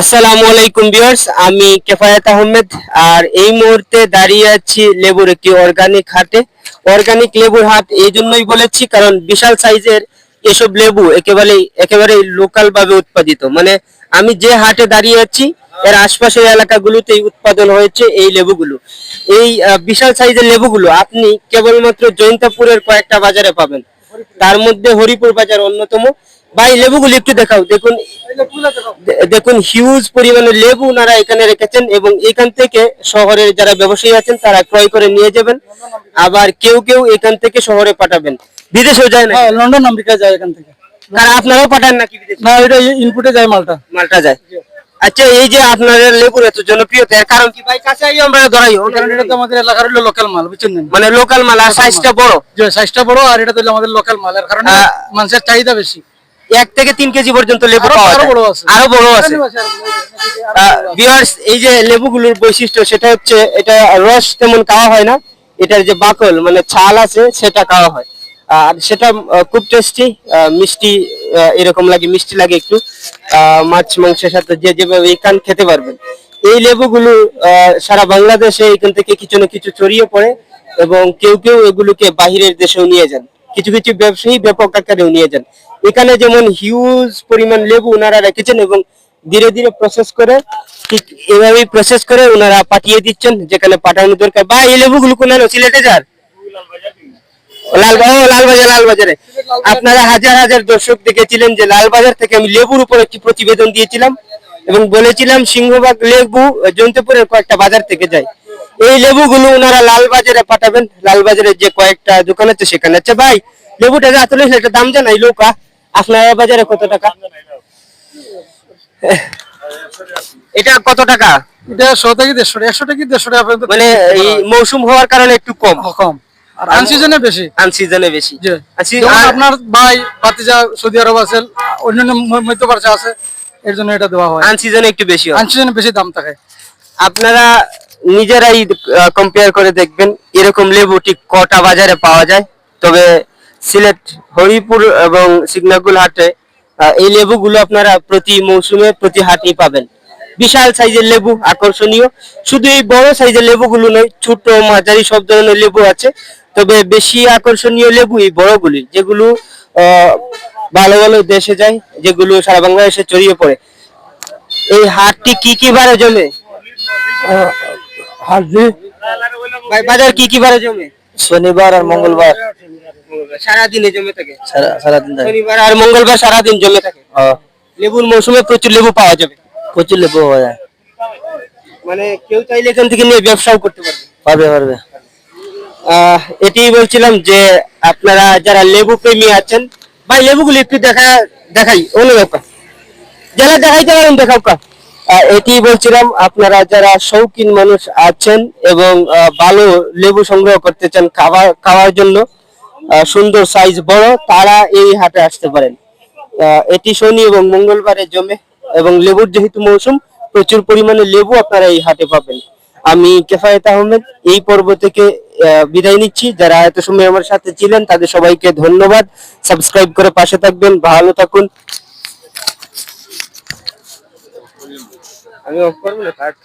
আসসালামু আলাইকুম ভিউয়ার্স, আমি কেফায়েত আহমেদ আর এই মুহূর্তে দাঁড়িয়ে আছি লেবুর একটি অর্গানিক হাটে। অর্গানিক লেবুর হাট এই জন্যই বলেছি, কারণ বিশাল সাইজের এসব লেবু একেবারে একেবারে লোকাল ভাবে উৎপাদিত। মানে আমি যে হাটে দাঁড়িয়ে আছি, এর আশপাশের এলাকাগুলোতেই উৎপাদন হয়েছে এই লেবুগুলো। এই বিশাল সাইজের লেবুগুলো আপনি কেবলমাত্র জৈন্তাপুরের কয়েকটা বাজারে পাবেন। তার মধ্যে হরিপুর বাজার অন্যতম। ভাই লেবুগুলো একটু দেখাও। দেখুন দেখুন হিউজ পরিমাণে লেবু ওনারা এখানে রেখেছেন এবং এখান থেকে শহরের যারা ব্যবসায়ী আছেন তারা ক্রয় করে নিয়ে যাবেন। আবার কেউ কেউ এখান থেকে শহরে পাঠাবেন। বিদেশেও যায় না হ্যাঁ লন্ডন আমেরিকা যায় এখান থেকে। কারণ আপনারাও পাঠান নাকি না এটা ইনপুটে যায় মালটা। মালটা যায়। আচ্ছা এই যে আপনাদের লেবুর এত জনপ্রিয়তা এর কারণ কি? ভাই কাছে আমরা ধরাই কারণ এটা তো আমাদের এলাকার হলো লোকাল মাল বুঝছেন মানে লোকাল মাল আর সাইজটা বড়? যে সাইজটা বড় আর এটা তো আমাদের লোকাল মাল। এর কারণে মানুষের চাহিদা বেশি। এক থেকে তিন কেজি পর্যন্ত লেবু আরো- পাওয়া যায়। আরও বড় আছে। এই যে লেবুগুলোর বৈশিষ্ট্য সেটা হচ্ছে এটা রস তেমন খাওয়া হয় না। এটার যে বাকল মানে ছাল আছে সেটা খাওয়া হয়। আর সেটা খুব টেস্টি মিষ্টি এরকম লাগে মিষ্টি লাগে একটু। আহ, মাছ মাংসের সাথে যে যেভাবে এখান খেতে পারবেন। এই লেবুগুলো আহ, সারা বাংলাদেশে এখান থেকে কিছু না কিছু ছড়িয়ে পড়ে এবং কেউ কেউ এগুলোকে বাহিরের দেশেও নিয়ে যান। কিছু কিছু ব্যবসায়ী ব্যাপক আকারেও নিয়ে যান। এখানে যেমন হিউজ পরিমাণ লেবু ওনারা রেখেছেন এবং ধীরে ধীরে প্রসেস করে ঠিক এভাবেই প্রসেস করে ওনারা পাঠিয়ে দিচ্ছেন, যেখানে পাঠানো দরকার। বা এই লেবুগুলো কোন সিলেটে যার লালবাজার। আপনারা হাজার হাজার দর্শক দেখেছিলেন যে লালবাজার থেকে আমি লেবুর উপর একটি প্রতিবেদন দিয়েছিলাম এবং বলেছিলাম সিংহবাগ লেবু জয়ন্তপুরের কয়েকটা বাজার থেকে যায়। এই লেবুগুলো ওনারা লালবাজারে পাঠাবেন। লালবাজারের যে কয়েকটা দোকান আছে সেখানে। আচ্ছা ভাই লেবুটা যা তুলে সেটা দাম জানাই লোকা? আপনার বাজারে কত টাকা? এটা কত টাকা? এটা শো থেকে দেড়শো টাকা একশো থেকে দেড়শো টাকা পর্যন্ত মানে এই মৌসুম হওয়ার কারণে একটু কম। কম। আর আনসিজনে বেশি। আনসিজনে বেশি। আচ্ছা, আপনার ভাই ভাতিজা সৌদি আরব আছে অন্যান্য মধ্যপ্রাচ্য আছে এর জন্য এটা দেওয়া হয়। আনসিজনে একটু বেশি হয়। আনসিজনে বেশি দাম থাকে। আপনারা নিজেরাই কম্পেয়ার করে দেখবেন এরকম লেবু ঠিক কটা বাজারে পাওয়া যায়। তবে সিলেট হরিপুর এবং সিগনাগুল হাটে আহ, এই লেবুগুলো আপনারা প্রতি মৌসুমে প্রতি হাটেই পাবেন। বিশাল সাইজের লেবু আকর্ষণীয়। শুধু এই বড় সাইজের লেবুগুলো নয় ছোট মাঝারি সব ধরনের লেবু আছে। তবে বেশি আকর্ষণীয় লেবু এই বড়গুলি যেগুলো আহ, ভালো ভালো দেশে যায় যেগুলো সারা বাংলাদেশে ছড়িয়ে পড়ে। এই হাটটি কি কি বারে জলে জমে ভাই বাজার কি কি বারে জমে? শনিবার আর মঙ্গলবার। সারাদিনে জমে থাকে? সারাদিন শনিবার আর মঙ্গলবার সারা দিন জমে থাকে? লেবুর মৌসুমে প্রচুর লেবু পাওয়া যাবে। প্রচুর লেবু পাওয়া যায়। মানে কেউ চাইলে এখান থেকে নিয়ে ব্যবসাও করতে পারবে। পারবে পারবে। আহ, এটাই বলছিলাম যে আপনারা যারা লেবু প্রেমী আছেন ভাই লেবুগুলো একটু দেখা দেখাই অন্য ব্যাপার যারা দেখাইতে পারেন দেখাও এটি বলছিলাম, আপনারা যারা শৌখিন মানুষ আছেন এবং ভালো লেবু সংগ্রহ করতে চান খাবার খাওয়ার জন্য সুন্দর সাইজ বড়, তারা এই হাটে আসতে পারেন। এটি শনি এবং মঙ্গলবারে জমে এবং লেবুর যেহেতু মৌসুম, প্রচুর পরিমাণে লেবু আপনারা এই হাটে পাবেন। আমি কেফায়েত আহমেদ, এই পর্ব থেকে বিদায় নিচ্ছি। যারা এত সময় আমার সাথে ছিলেন, তাদের সবাইকে ধন্যবাদ। সাবস্ক্রাইব করে পাশে থাকবেন। ভালো থাকুন। আমি অফ করব না কাট